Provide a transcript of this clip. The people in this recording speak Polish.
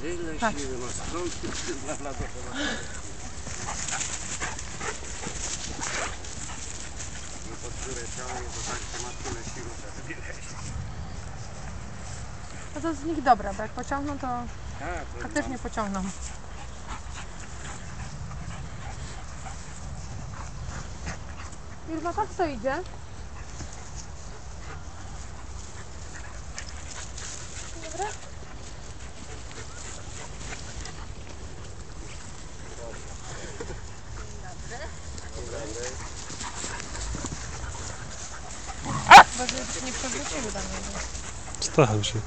Tyle Tak. siły ma tu kurwa na to No pod które ciągnie to tak to ma tyle siły, że wybierać. No to z nich dobra, bo jak pociągną, to Tak, faktycznie pociągną. Irma, tak to idzie? Dobra? Chyba, że nie przewróciły tam. Staram się.